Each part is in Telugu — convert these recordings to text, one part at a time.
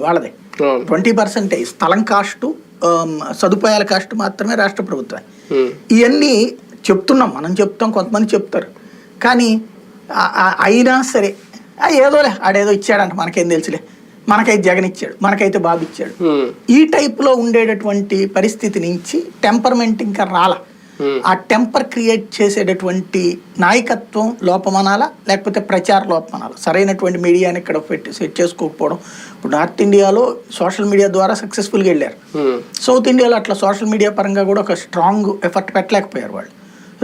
అవుతుంది వాళ్ళదే. ట్వంటీ పర్సెంటే స్థలం కాస్టు సదుపాయాల కాస్ట్ మాత్రమే రాష్ట్ర ప్రభుత్వం. ఇవన్నీ చెప్తున్నాం మనం చెప్తాం కొంతమంది చెప్తారు కానీ అయినా సరే ఏదోలే ఆడేదో ఇచ్చాడంట మనకేం తెలుసులే మనకైతే జగన్ ఇచ్చాడు మనకైతే బాబు ఇచ్చాడు. ఈ టైప్లో ఉండేటటువంటి పరిస్థితి నుంచి టెంపర్మెంట్ ఇంకా రాల. ఆ టెంపర్ క్రియేట్ చేసేటటువంటి నాయకత్వం లోపమనాలా? లేకపోతే ప్రచార లోపమనాలా? సరైనటువంటి మీడియాని ఇక్కడ పెట్టి సెట్ చేసుకోకపోవడం. ఇప్పుడు నార్త్ ఇండియాలో సోషల్ మీడియా ద్వారా సక్సెస్ఫుల్గా వెళ్ళారు. ఉమ్. సౌత్ ఇండియాలో అట్లా సోషల్ మీడియా పరంగా కూడా ఒక స్ట్రాంగ్ ఎఫర్ట్ పెట్టలేకపోయారు వాళ్ళు.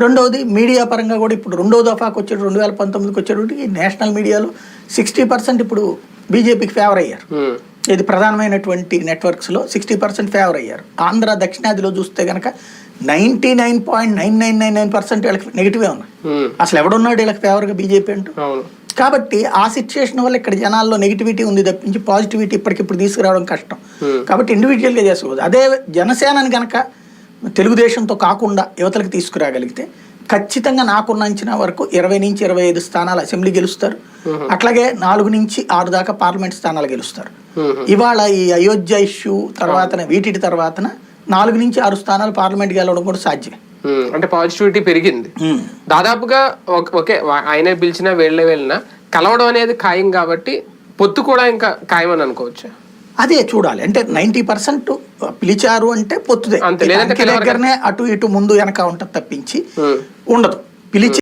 రెండవది మీడియా పరంగా కూడా ఇప్పుడు రెండో దఫాకి వచ్చేటి రెండు వేల పంతొమ్మిదికి వచ్చేటప్పటికి నేషనల్ మీడియాలో సిక్స్టీ పర్సెంట్ ఇప్పుడు బీజేపీకి ఫేవర్ అయ్యారు. ఉమ్. ఇది ప్రధానమైనటువంటి నెట్వర్క్స్లో సిక్స్టీ పర్సెంట్ ఫేవర్ అయ్యారు. ఆంధ్ర దక్షిణాదిలో చూస్తే కనుక ninety nine point nine nine nine nine percent వీళ్ళకి నెగిటివే ఉన్నాయి. అసలు ఎవడున్నాడు వీళ్ళకి ఫేవర్గా బీజేపీ అంటూ? కాబట్టి ఆ సిచ్యుయేషన్ వల్ల ఇక్కడ జనాల్లో నెగిటివిటీ ఉంది తప్పించి పాజిటివిటీ ఇప్పటికిప్పుడు తీసుకురావడం కష్టం. కాబట్టి ఇండివిజువల్గా చేసుకోవచ్చు అదే జనసేనని కనుక తెలుగుదేశంతో కాకుండా యువతలకు తీసుకురాగలిగితే ఖచ్చితంగా నాకున్న అంచనా వరకు ఇరవై నుంచి ఇరవై ఐదు స్థానాలు అసెంబ్లీ గెలుస్తారు. అట్లాగే నాలుగు నుంచి ఆరు దాకా పార్లమెంట్ స్థానాలు గెలుస్తారు. ఇవాళ ఈ అయోధ్య ఇష్యూ తర్వాతన వీటి తర్వాతన నాలుగు నుంచి ఆరు స్థానాలు పార్లమెంట్ గెలవడం కూడా సాధ్యమే. అంటే పాజిటివిటీ పెరిగింది. దాదాపుగా ఓకే ఆయనే పిలిచినా వెళ్ళే వెళ్ళినా కలవడం అనేది ఖాయం కాబట్టి పొత్తు కూడా ఇంకా ఖాయం అని అనుకోవచ్చు అదే చూడాలి అంటే నైన్టీ పర్సెంట్ పిలిచారు అంటే పొత్తుదే. దగ్గరనే అటు ఇటు ముందు వెనక ఉంటుంది తప్పించి. ఉండదు పిలిచి